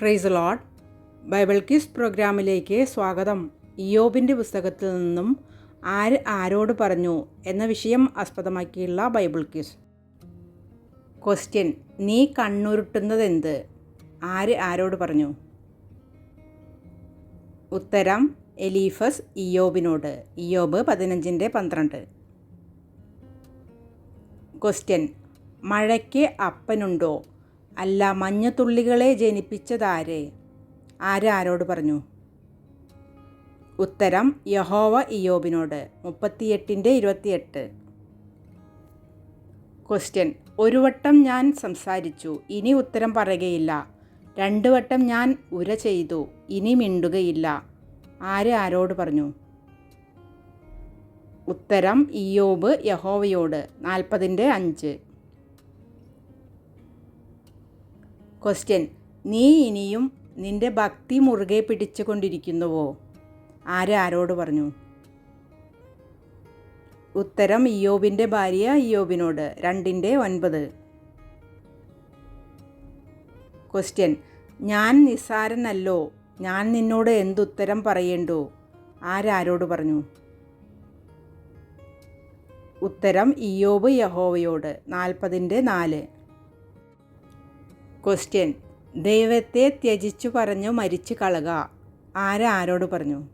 Price load Bible quiz പ്രോഗ്രാമിലേക്ക് സ്വാഗതം. ഇയോബിന്റെ പുസ്തകത്തിൽ നിന്നും ആര് ആരോട് പറഞ്ഞു എന്ന വിഷയം ആസ്പദമാക്കിയുള്ള ബൈബിൾ ക്വിസ് ക്വസ്റ്റ്യൻ നീ കണ്ണുരുട്ടുന്നത് എന്ത് ആര് ആരോട് പറഞ്ഞു? ഉത്തരം. എലീഫസ് ഇയോബിനോട് ഇയോബ് പതിനഞ്ചിന്റെ പന്ത്രണ്ട്. ക്വസ്റ്റ്യൻ മഴയ്ക്ക് അപ്പനുണ്ടോ? അല്ല മഞ്ഞത്തുള്ളികളെ ജനിപ്പിച്ചതാരെ? ആരാരോട് പറഞ്ഞു? ഉത്തരം യഹോവ ഇയോബിനോട് മുപ്പത്തിയെട്ടിന്റെ ഇരുപത്തിയെട്ട്. ക്വസ്റ്റ്യൻ ഒരു വട്ടം ഞാൻ സംസാരിച്ചു ഇനി ഉത്തരം പറയുകയില്ല. രണ്ട് വട്ടം ഞാൻ ഉര ചെയ്തു ഇനി മിണ്ടുകയില്ല. ആര് ആരോട് പറഞ്ഞു? ഉത്തരം ഇയോബ് യഹോവയോട്. നാൽപ്പതിന്റെ അഞ്ച്. ക്വസ്റ്റ്യൻ നീ ഇനിയും നിന്റെ ഭക്തി മുറുകെ പിടിച്ചുകൊണ്ടിരിക്കുന്നുവോ? ആര് ആരോട് പറഞ്ഞു? ഉത്തരം ഇയോബിന്റെ ഭാര്യ ഇയോബിനോട് രണ്ടിന്റെ ഒൻപത്. ക്വസ്റ്റ്യൻ ഞാൻ നിസ്സാരനല്ലോ. ഞാൻ നിന്നോട് എന്തുത്തരം പറയേണ്ടു? ആരാരോട് പറഞ്ഞു? ഉത്തരം ഇയോബ് യഹോവയോട്. നാൽപ്പതിന്റെ നാല്. ക്വസ്റ്റ്യൻ ദൈവത്തെ ത്യജിച്ചു പറഞ്ഞു മരിച്ചു കളക. ആരാരോട് പറഞ്ഞു?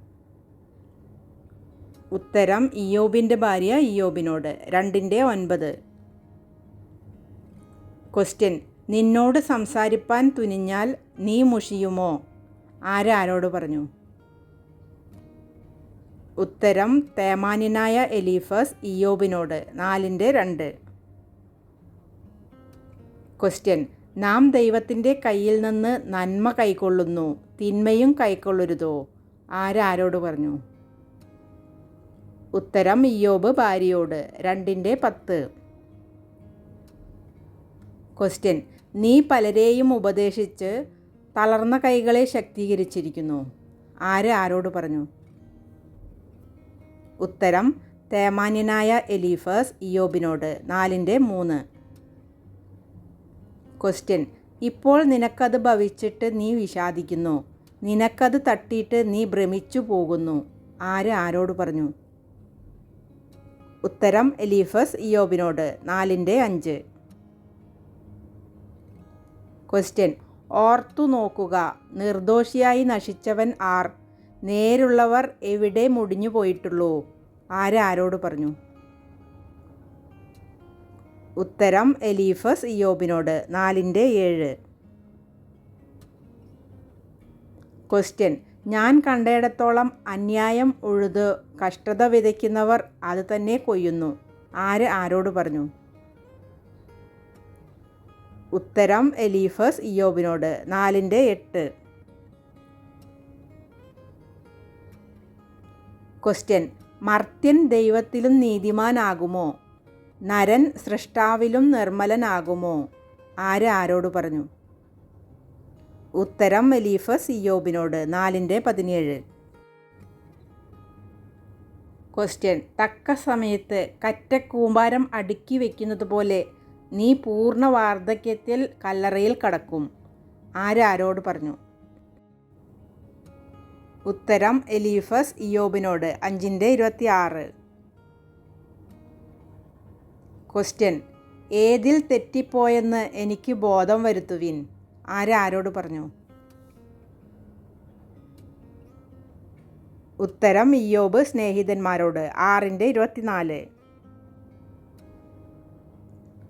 ഉത്തരം ഇയോബിന്റെ ഭാര്യ ഇയോബിനോട് രണ്ടിന്റെ ഒൻപത്. ക്വസ്റ്റ്യൻ നിന്നോട് സംസാരിപ്പാൻ തുനിഞ്ഞാൽ നീ മുഷിയുമോ? ആരാരോട് പറഞ്ഞു? ഉത്തരം തേമാനിനായ എലീഫസ് ഇയോബിനോട് നാലിന്റെ രണ്ട്. ക്വസ്റ്റ്യൻ നാം ദൈവത്തിന്റെ കയ്യിൽ നിന്ന് നന്മ കൈക്കൊള്ളുന്നു തിന്മയും കൈക്കൊള്ളരുതോ? ആരാരോട് പറഞ്ഞു? ഉത്തരം ഇയോബ് ഭാര്യയോട് രണ്ടിന്റെ പത്ത്. ക്വസ്റ്റ്യൻ നീ പലരെയും ഉപദേശിച്ച് തളർന്ന കൈകളെ ശക്തീകരിച്ചിരിക്കുന്നു. ആര് ആരോട് പറഞ്ഞു? ഉത്തരം തേമാന്യനായ എലീഫസ് ഇയോബിനോട് നാലിന്റെ മൂന്ന്. ക്വസ്റ്റ്യൻ ഇപ്പോൾ നിനക്കത് ഭവിച്ചിട്ട് നീ വിഷാദിക്കുന്നു. നിനക്കത് തട്ടിയിട്ട് നീ ഭ്രമിച്ചു പോകുന്നു. ആര് ആരോട് പറഞ്ഞു? ഉത്തരം എലീഫസ് ഇയോബിനോട് നാലിന്റെ അഞ്ച്. ക്വസ്റ്റ്യൻ ഓർത്തു നോക്കുക. നിർദോഷിയായി നശിച്ചവൻ ആർ? നേരുള്ളവർ എവിടെ മുടിഞ്ഞു പോയിട്ടുള്ളൂ? ആര് ആരോട് പറഞ്ഞു? ഉത്തരം എലീഫസ് ഇയോബിനോട് നാലിന്റെ ഏഴ്. ക്വസ്റ്റ്യൻ ഞാൻ കണ്ടയിടത്തോളം അന്യായം ഉഴുത് കഷ്ടത വിതയ്ക്കുന്നവർ അത് തന്നെ കൊയ്യുന്നു. ആര് ആരോട് പറഞ്ഞു? ഉത്തരം എലീഫസ് ഇയോബിനോട് നാലിന്റെ എട്ട്. ക്വസ്റ്റ്യൻ മർത്യൻ ദൈവത്തിലും നീതിമാനാകുമോ? നരൻ സൃഷ്ടാവിലും നിർമ്മലനാകുമോ? ആര് ആരോട് പറഞ്ഞു? ഉത്തരം എലീഫസ് സിയോബിനോട് നാലിന്റെ പതിനേഴ്. ക്വസ്റ്റ്യൻ തക്ക സമയത്ത് കറ്റക്കൂമ്പാരം അടുക്കി വയ്ക്കുന്നത് പോലെ നീ പൂർണ വാർദ്ധക്യത്തിൽ കല്ലറയിൽ കടക്കും. ആരാരോട് പറഞ്ഞു? ഉത്തരം എലീഫസ് ഇയോബിനോട് അഞ്ചിന്റെ ഇരുപത്തി ആറ് ക്വസ്റ്റ്യൻ ഏതിൽ തെറ്റിപ്പോയെന്ന് എനിക്ക് ബോധം വരുത്തുവിൻ. ആരാരോട് പറഞ്ഞു? ഉത്തരം ഇയോബ് സ്നേഹിതന്മാരോട്. ആറിന്റെ ഇരുപത്തിനാല്.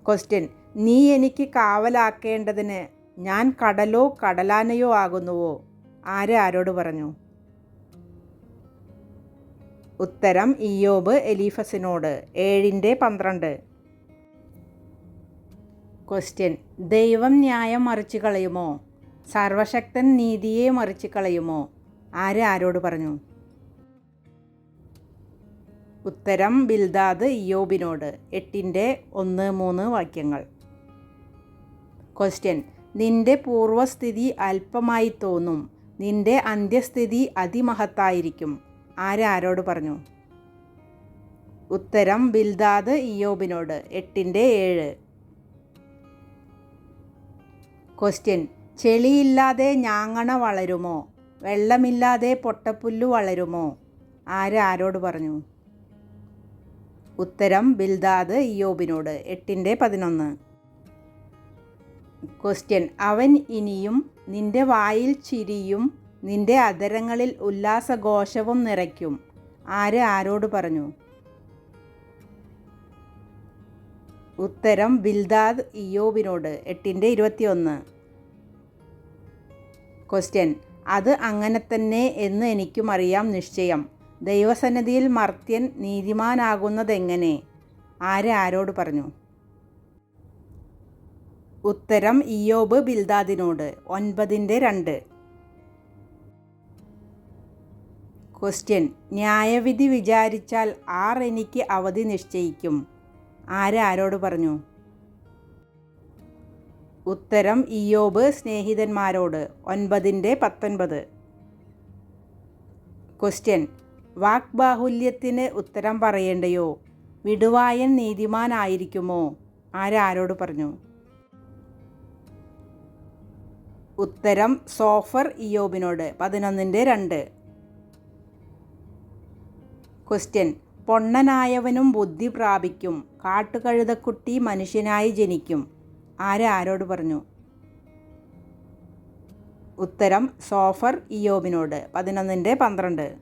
ക്വസ്റ്റ്യൻ നീ എനിക്ക് കാവലാക്കേണ്ടതിന് ഞാൻ കടലോ കടലാനയോ ആകുന്നുവോ? ആര് ആരോട് പറഞ്ഞു? ഉത്തരം ഇയോബ് എലീഫസിനോട്. ഏഴിന്റെ പന്ത്രണ്ട്. ക്വസ്റ്റ്യൻ ദൈവം ന്യായം മറിച്ച് കളയുമോ? സർവശക്തൻ നീതിയെ മറിച്ച് കളയുമോ? ആര് ആരോട് പറഞ്ഞു? ഉത്തരം ബിൽദാദ് ഇയോബിനോട് എട്ടിന്റെ ഒന്ന് മൂന്ന് വാക്യങ്ങൾ. ക്വസ്റ്റ്യൻ നിന്റെ പൂർവസ്ഥിതി അല്പമായി തോന്നും. നിന്റെ അന്ത്യസ്ഥിതി അതിമഹത്തായിരിക്കും. ആരാരോട് പറഞ്ഞു? ഉത്തരം ബിൽദാദ് ഇയോബിനോട് എട്ടിന്റെ ഏഴ്. ക്വസ്റ്റ്യൻ ചെളിയില്ലാതെ ഞാങ്ങണ വളരുമോ? വെള്ളമില്ലാതെ പൊട്ടപ്പുല്ല് വളരുമോ? ആര് ആരോട് പറഞ്ഞു? ഉത്തരം ബിൽദാദ് ഇയോബിനോട് എട്ടിന്റെ പതിനൊന്ന്. ക്വസ്റ്റ്യൻ അവൻ ഇനിയും നിന്റെ വായിൽ ചിരിയും നിന്റെ അധരങ്ങളിൽ ഉല്ലാസഘോഷവും നിറയ്ക്കും. ആര് ആരോട് പറഞ്ഞു? ഉത്തരം ബിൽദാദ് ഇയോബിനോട് എട്ടിന്റെ ഇരുപത്തിയൊന്ന്. ക്വസ്റ്റ്യൻ അത് അങ്ങനെ തന്നെ എന്ന് എനിക്കും അറിയാം നിശ്ചയം. ദൈവസന്നിധിയിൽ മർത്യൻ നീതിമാനാകുന്നതെങ്ങനെ? ആരെ ആരോട് പറഞ്ഞു? ഉത്തരം ഇയോബ് ബിൽദാദിനോട്. ഒൻപതിന്റെ രണ്ട്. ക്വസ്റ്റ്യൻ ന്യായവിധി വിചാരിച്ചാൽ ആർ എനിക്ക് അവധി നിശ്ചയിക്കും? ആര് ആരോട് പറഞ്ഞു? ഉത്തരം ഇയോബ് സ്നേഹിതന്മാരോട്. ഒൻപതിന്റെ പത്തൊൻപത്. ക്വസ്റ്റ്യൻ വാക്ബാഹുല്യത്തിന് ഉത്തരം പറയേണ്ടയോ? വിടുവായൻ നീതിമാനായിരിക്കുമോ ആരാരോട് പറഞ്ഞു? ഉത്തരം സോഫർ ഇയോബിനോട് പതിനൊന്നിന്റെ രണ്ട്. ക്വസ്റ്റ്യൻ പൊണ്ണനായവനും ബുദ്ധി പ്രാപിക്കും. കാട്ടുകഴുതക്കുട്ടി മനുഷ്യനായി ജനിക്കും. ആരാരോട് പറഞ്ഞു? ഉത്തരം സോഫർ ഇയോബിനോട് പതിനൊന്നിന്റെ പന്ത്രണ്ട്.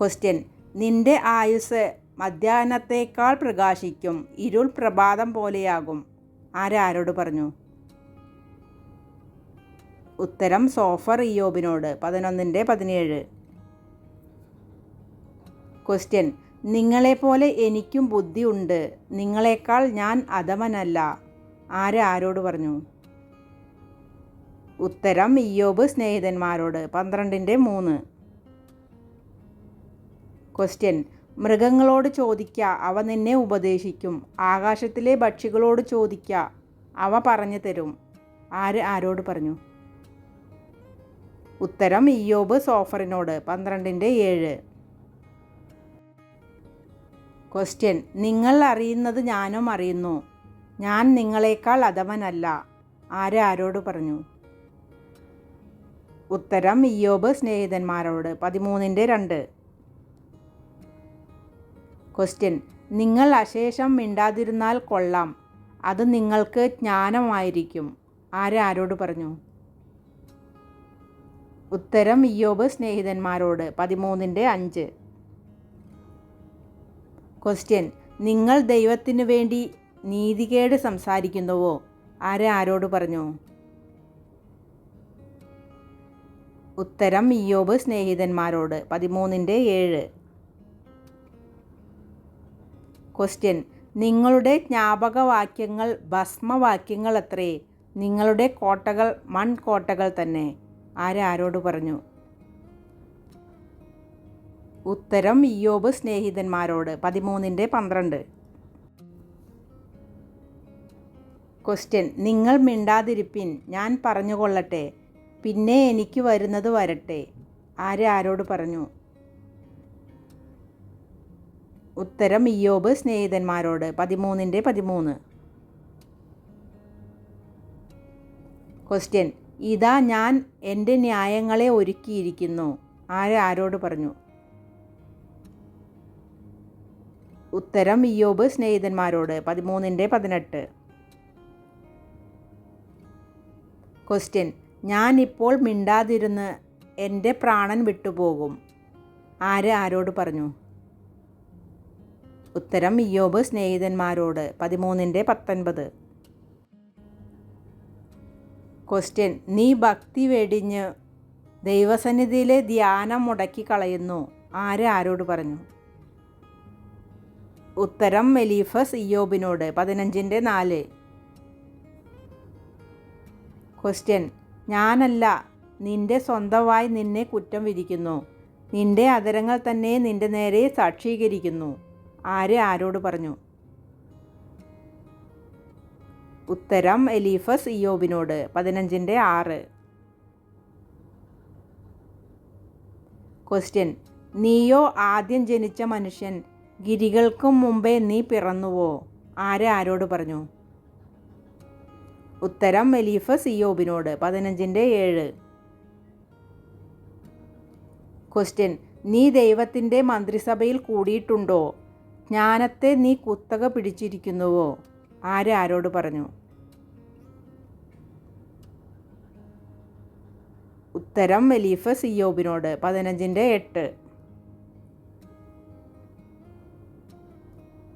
ക്വസ്റ്റ്യൻ. നിന്റെ ആയുസ് മധ്യാഹ്നത്തേക്കാൾ പ്രകാശിക്കും. ഇരുൾ പ്രഭാതം പോലെയാകും. ആരാരോട് പറഞ്ഞു? ഉത്തരം സോഫർ ഇയോബിനോട് പതിനൊന്നിന്റെ പതിനേഴ്. ക്വസ്റ്റ്യൻ നിങ്ങളെപ്പോലെ എനിക്കും ബുദ്ധി ഉണ്ട് നിങ്ങളെക്കാൾ ഞാൻ അധമനല്ല. ആര് ആരോട് പറഞ്ഞു? ഉത്തരം ഇയോബ് സ്നേഹിതന്മാരോട്. പന്ത്രണ്ടിന്റെ മൂന്ന്. ക്വസ്റ്റ്യൻ മൃഗങ്ങളോട് ചോദിക്ക. അവ നിന്നെ ഉപദേശിക്കും. ആകാശത്തിലെ പക്ഷികളോട് ചോദിക്ക. അവ പറഞ്ഞു തരും. ആര് ആരോട് പറഞ്ഞു? ഉത്തരം ഇയോബ് സോഫറിനോട്. പന്ത്രണ്ടിന്റെ ഏഴ്. ക്വസ്റ്റ്യൻ നിങ്ങൾ അറിയുന്നത് ഞാനും അറിയുന്നു. ഞാൻ നിങ്ങളെക്കാൾ അധമനല്ല. ആര് ആരോട് പറഞ്ഞു? ഉത്തരം ഇയോബ് സ്നേഹിതന്മാരോട്. പതിമൂന്നിന്റെ രണ്ട്. ക്വസ്റ്റ്യൻ നിങ്ങൾ അശേഷം മിണ്ടാതിരുന്നാൽ കൊള്ളാം. അത് നിങ്ങൾക്ക് ജ്ഞാനമായിരിക്കും. ആര് ആരോട് പറഞ്ഞു? ഉത്തരം ഇയോബ് സ്നേഹിതന്മാരോട്. പതിമൂന്നിന്റെ അഞ്ച്. ക്വസ്റ്റ്യൻ നിങ്ങൾ ദൈവത്തിനു വേണ്ടി നീതികേട് സംസാരിക്കുന്നുവോ? ആരെ ആരോട് പറഞ്ഞു? ഉത്തരം ഇയോബ് സ്നേഹിതന്മാരോട്. പതിമൂന്നിന്റെ ഏഴ്. ക്വസ്റ്റ്യൻ നിങ്ങളുടെ ജ്ഞാപകവാക്യങ്ങൾ ഭസ്മവാക്യങ്ങൾ അത്രേ നിങ്ങളുടെ കോട്ടകൾ മൺകോട്ടകൾ തന്നെ. ആരെ ആരോട് പറഞ്ഞു? ഉത്തരം ഇയോബ് സ്നേഹിതന്മാരോട്. പതിമൂന്നിന്റെ പന്ത്രണ്ട്. ക്വസ്റ്റ്യൻ നിങ്ങൾ മിണ്ടാതിരിപ്പിൻ. ഞാൻ പറഞ്ഞുകൊള്ളട്ടെ. പിന്നെ എനിക്ക് വരുന്നത് വരട്ടെ. ആരെ ആരോട് പറഞ്ഞു? ഉത്തരം ഇയോബ് സ്നേഹിതന്മാരോട്. പതിമൂന്നിന്റെ പതിമൂന്ന്. ക്വസ്റ്റ്യൻ ഇതാ ഞാൻ എന്റെ ന്യായങ്ങളെ ഒരുക്കിയിരിക്കുന്നു. ആര് ആരോട് പറഞ്ഞു? ഉത്തരം ഇയോബ് സ്നേഹിതന്മാരോട് പതിമൂന്നിന്റെ പതിനെട്ട്. ക്വസ്റ്റ്യൻ ഞാൻ ഇപ്പോൾ മിണ്ടാതിരുന്ന് എന്റെ പ്രാണൻ വിട്ടുപോകും. ആര് ആരോട് പറഞ്ഞു? ഉത്തരം ഇയോബ് സ്നേഹിതന്മാരോട് പതിമൂന്നിന്റെ പത്തൊൻപത്. ക്വസ്റ്റ്യൻ നീ ഭക്തി വെടിഞ്ഞ് ദൈവസന്നിധിയിലെ ധ്യാനം മുടക്കി കളയുന്നു ആര് ആരോട് പറഞ്ഞു? ഉത്തരം മെലീഫസ് ഇയോബിനോട് പതിനഞ്ചിന്റെ നാല്. ക്വസ്റ്റ്യൻ ഞാനല്ല നിന്റെ സ്വന്തമായി നിന്നെ കുറ്റം വിധിക്കുന്നു. നിന്റെ അതരങ്ങൾ തന്നെ നിന്റെ നേരെ സാക്ഷീകരിക്കുന്നു. ആര് ആരോട് പറഞ്ഞു? ഉത്തരം എലീഫസ് ഇയോബിനോട് പതിനഞ്ചിന്റെ ആറ്. ക്വസ്റ്റ്യൻ നീയോ ആദ്യം ജനിച്ച മനുഷ്യൻ ഗിരികൾക്കും മുമ്പേ നീ പിറന്നുവോ? ആര് ആരോട് പറഞ്ഞു? ഉത്തരം മെലീഫ സിയോബിനോട് പതിനഞ്ചിന്റെ ഏഴ്. ക്വസ്റ്റ്യൻ നീ ദൈവത്തിന്റെ മന്ത്രിസഭയിൽ കൂടിയിട്ടുണ്ടോ? ജ്ഞാനത്തെ നീ കുത്തക പിടിച്ചിരിക്കുന്നുവോ? ആര് ആരോട് പറഞ്ഞു? ഉത്തരം മെലീഫ സിയോബിനോട് പതിനഞ്ചിന്റെ എട്ട്.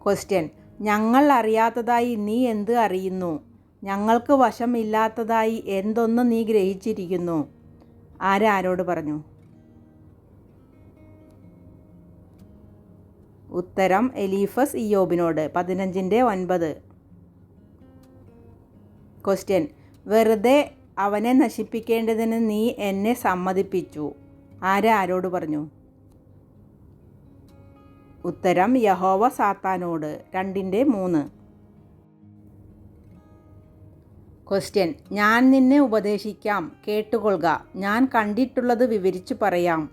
ക്വസ്റ്റ്യൻ ഞങ്ങൾ അറിയാത്തതായി നീ എന്ത് അറിയുന്നു? ഞങ്ങൾക്ക് വശമില്ലാത്തതായി എന്തൊന്ന് നീ ഗ്രഹിച്ചിരിക്കുന്നു? ആരാരോട് പറഞ്ഞു? ഉത്തരം എലീഫസ് ഇയോബിനോട് പതിനഞ്ചിന്റെ ഒൻപത്. ക്വസ്റ്റ്യൻ വെറുതെ അവനെ നശിപ്പിക്കേണ്ടതിന് നീ എന്നെ സമ്മതിപ്പിച്ചു. ആരാരോട് പറഞ്ഞു? ഉത്തരം യഹോവ സാത്താനോട്. രണ്ടിന്റെ മൂന്ന്. ക്വസ്റ്റ്യൻ ഞാൻ നിന്നെ ഉപദേശിക്കാം. കേട്ടുകൊള്ളുക. ഞാൻ കണ്ടിട്ടുള്ളത് വിവരിച്ചു പറയാം.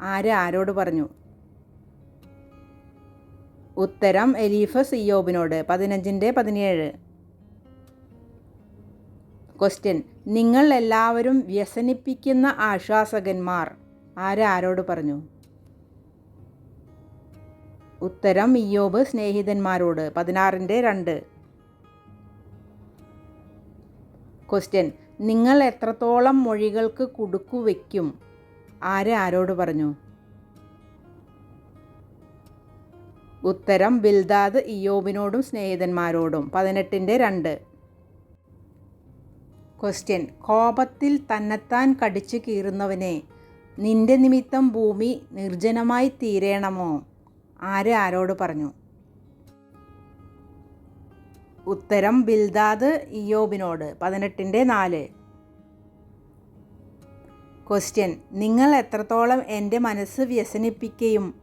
ആര് ആരോട് പറഞ്ഞു? ഉത്തരം എലീഫസ് ഇയോബിനോട് പതിനഞ്ചിന്റെ പതിനേഴ്. ക്വസ്റ്റ്യൻ നിങ്ങൾ എല്ലാവരും വ്യസനിപ്പിക്കുന്ന ആശ്വാസകന്മാർ. ആര് ആരോട് പറഞ്ഞു? ഉത്തരം ഇയോബ് സ്നേഹിതന്മാരോട്. പതിനാറിന്റെ രണ്ട്. ക്വസ്റ്റ്യൻ നിങ്ങൾ എത്രത്തോളം മൊഴികൾക്ക് കുടുക്കു വയ്ക്കും ആര് ആരോട് പറഞ്ഞു? ഉത്തരം ബിൽദാദ് ഇയോബിനോടും സ്നേഹിതന്മാരോടും. പതിനെട്ടിന്റെ രണ്ട്. ക്വസ്റ്റ്യൻ കോപത്തിൽ തന്നെത്താൻ കടിച്ചു കീറുന്നവനെ നിന്റെ നിമിത്തം ഭൂമി നിർജനമായി തീരേണമോ? ആര് ആരോട് പറഞ്ഞു? ഉത്തരം ബിൽദാദ് ഇയോബിനോട് പതിനെട്ടിന്റെ നാല്. ക്വസ്റ്റ്യൻ നിങ്ങൾ എത്രത്തോളം എന്റെ മനസ്സ് വ്യസനിപ്പിക്കുകയും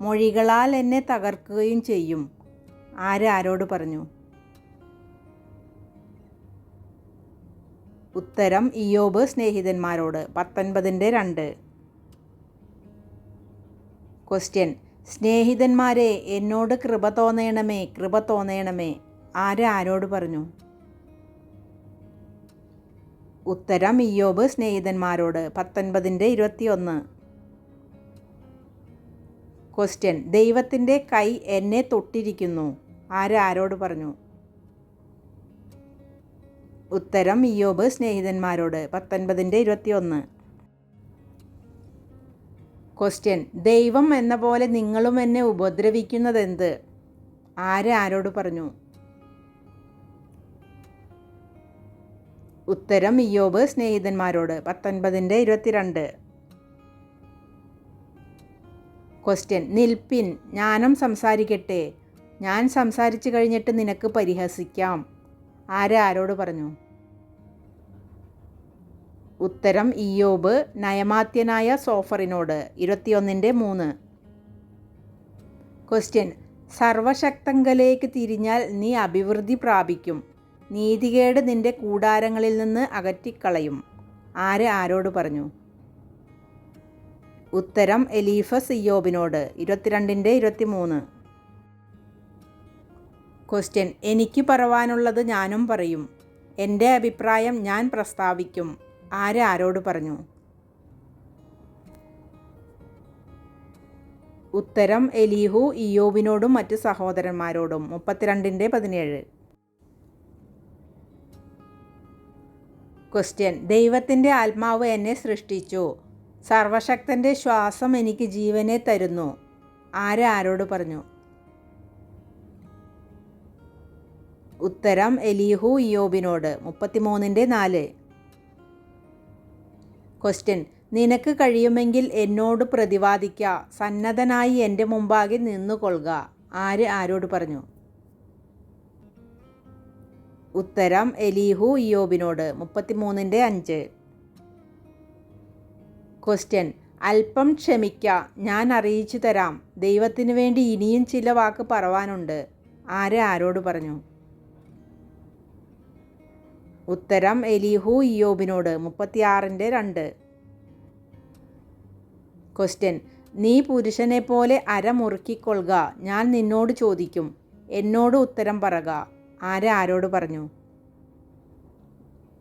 മൊഴികളാൽ എന്നെ തകർക്കുകയും ചെയ്യും? ആര് ആരോട് പറഞ്ഞു? ഉത്തരം ഇയോബ് സ്നേഹിതന്മാരോട്. പത്തൊൻപതിന്റെ രണ്ട്. ക്വസ്റ്റ്യൻ സ്നേഹിതന്മാരെ എന്നോട് കൃപ തോന്നേണമേ കൃപ തോന്നേണമേ. ആര് ആരോട് പറഞ്ഞു? ഉത്തരം ഇയോബ് സ്നേഹിതന്മാരോട് പത്തൊൻപതിന്റെ ഇരുപത്തിയൊന്ന്. ക്വസ്റ്റ്യൻ ദൈവത്തിന്റെ കൈ എന്നെ തൊട്ടിരിക്കുന്നു. ആര് ആരോട് പറഞ്ഞു? ഉത്തരം ഇയോബ് സ്നേഹിതന്മാരോട് പത്തൊൻപതിന്റെ ഇരുപത്തിയൊന്ന്. ക്വസ്റ്റ്യൻ ദൈവം എന്ന പോലെ നിങ്ങളും എന്നെ ഉപദ്രവിക്കുന്നത് എന്ത് ആര് ആരോട് പറഞ്ഞു? ഉത്തരം ഇയോബ് സ്നേഹിതന്മാരോട്. പത്തൊൻപതിന്റെ ഇരുപത്തിരണ്ട്. ക്വസ്റ്റ്യൻ നിൽപ്പിൻ. ഞാനും സംസാരിക്കട്ടെ. ഞാൻ സംസാരിച്ചു കഴിഞ്ഞിട്ട് നിനക്ക് പരിഹസിക്കാം. ആര് ആരോട് പറഞ്ഞു? ഉത്തരം ഇയോബ് നയമാത്യനായ സോഫറിനോട്. ഇരുപത്തിയൊന്നിന്റെ മൂന്ന്. ക്വസ്റ്റ്യൻ സർവശക്തങ്കലേക്ക് തിരിഞ്ഞാൽ നീ അഭിവൃദ്ധി പ്രാപിക്കും. നീതികേട് നിന്റെ കൂടാരങ്ങളിൽ നിന്ന് അകറ്റിക്കളയും. ആര് ആരോട് പറഞ്ഞു? ഉത്തരം എലീഫസ് ഇയോബിനോട് ഇരുപത്തിരണ്ടിന്റെ ഇരുപത്തിമൂന്ന്. ക്വസ്റ്റ്യൻ എനിക്ക് പറവാനുള്ളത് ഞാനും പറയും. എന്റെ അഭിപ്രായം ഞാൻ പ്രസ്താവിക്കും. ആര് ആരോട് പറഞ്ഞു? ഉത്തരം എലീഹു ഇയോബിനോടും മറ്റ് സഹോദരന്മാരോടും. മുപ്പത്തിരണ്ടിന്റെ പതിനേഴ്. ക്വസ്റ്റ്യൻ ദൈവത്തിന്റെ ആത്മാവ് എന്നെ സൃഷ്ടിച്ചു. സർവശക്തന്റെ ശ്വാസം എനിക്ക് ജീവനെ തരുന്നു. ആര് ആരോട് പറഞ്ഞു? ഉത്തരം എലീഹു ഇയോബിനോട് മുപ്പത്തിമൂന്നിന്റെ നാല്. ക്വസ്റ്റ്യൻ നിനക്ക് കഴിയുമെങ്കിൽ എന്നോട് പ്രതിവാദിക്ക. സന്നദ്ധനായി എന്റെ മുമ്പാകെ നിന്നുകൊള്ളുക. ആര് ആരോട് പറഞ്ഞു? ഉത്തരം എലീഹു ഇയോബിനോട് മുപ്പത്തിമൂന്നിന്റെ അഞ്ച്. ക്വസ്റ്റ്യൻ അല്പം ക്ഷമിക്ക. ഞാൻ അറിയിച്ചു തരാം. ദൈവത്തിന് വേണ്ടി ഇനിയും ചില വാക്ക് പറവാനുണ്ട്. ആര് ആരോട് പറഞ്ഞു? ഉത്തരം എലിഹു ഇയോബിനോട് മുപ്പത്തിയാറിന്റെ രണ്ട്. ക്വസ്റ്റ്യൻ നീ പുരുഷനെ പോലെ അരമുറുക്കിക്കൊള്ളുക. ഞാൻ നിന്നോട് ചോദിക്കും. എന്നോട് ഉത്തരം പറക. ആര് ആരോട് പറഞ്ഞു?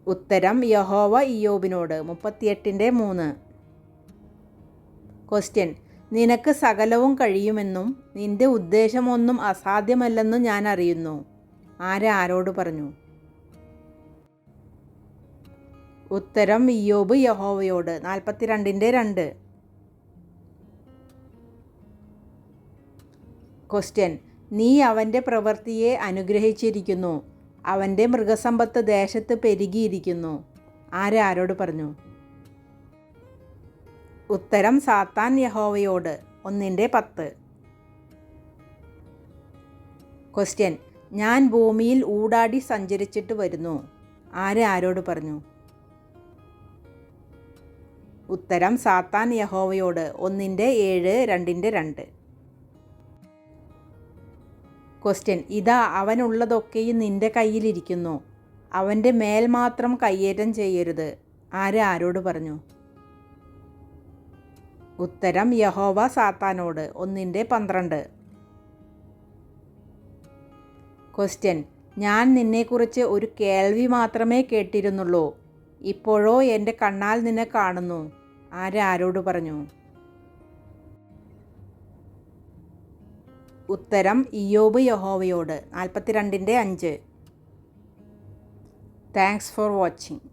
ഉത്തരം യഹോവ ഇയോബിനോട് മുപ്പത്തിയെട്ടിന്റെ മൂന്ന്. ക്വസ്റ്റ്യൻ നിനക്ക് സകലവും കഴിയുമെന്നും നിന്റെ ഉദ്ദേശമൊന്നും അസാധ്യമല്ലെന്നും ഞാൻ അറിയുന്നു. ആരെ ആരോട് പറഞ്ഞു? ഉത്തരം ഇയോബ് യഹോവയോട്. നാൽപ്പത്തിരണ്ടിന്റെ രണ്ട്. ക്വസ്റ്റ്യൻ നീ അവന്റെ പ്രവൃത്തിയെ അനുഗ്രഹിച്ചിരിക്കുന്നു. അവന്റെ മൃഗസമ്പത്ത് ദേശത്ത് പെരുകിയിരിക്കുന്നു. ആരാരോട് പറഞ്ഞു? ഉത്തരം സാത്താൻ യഹോവയോട്. ഒന്നിന്റെ പത്ത്. ക്വസ്റ്റ്യൻ ഞാൻ ഭൂമിയിൽ ഊടാടി സഞ്ചരിച്ചിട്ട് വരുന്നു. ആരെ ആരോട് പറഞ്ഞു? ഉത്തരം സാത്താൻ യഹോവയോട് ഒന്നിന്റെ ഏഴ് രണ്ടിന്റെ രണ്ട്. ക്വസ്റ്റ്യൻ ഇതാ അവനുള്ളതൊക്കെയും നിന്റെ കയ്യിലിരിക്കുന്നു. അവന്റെ മേൽ മാത്രം കയ്യേറ്റം ചെയ്യരുത്. ആര് ആരോട് പറഞ്ഞു? ഉത്തരം യഹോവ സാത്താനോട് ഒന്നിന്റെ പന്ത്രണ്ട്. ക്വസ്റ്റ്യൻ ഞാൻ നിന്നെക്കുറിച്ച് ഒരു കേൾവി മാത്രമേ കേട്ടിരുന്നുള്ളൂ. ഇപ്പോഴോ എന്റെ കണ്ണാൽ നിന്നെ കാണുന്നു. ആര് ആരോട് പറഞ്ഞു? ഉത്തരം ഇയോബ് യഹോവയോട്. നാൽപ്പത്തിരണ്ടിന്റെ അഞ്ച്. Thanks for watching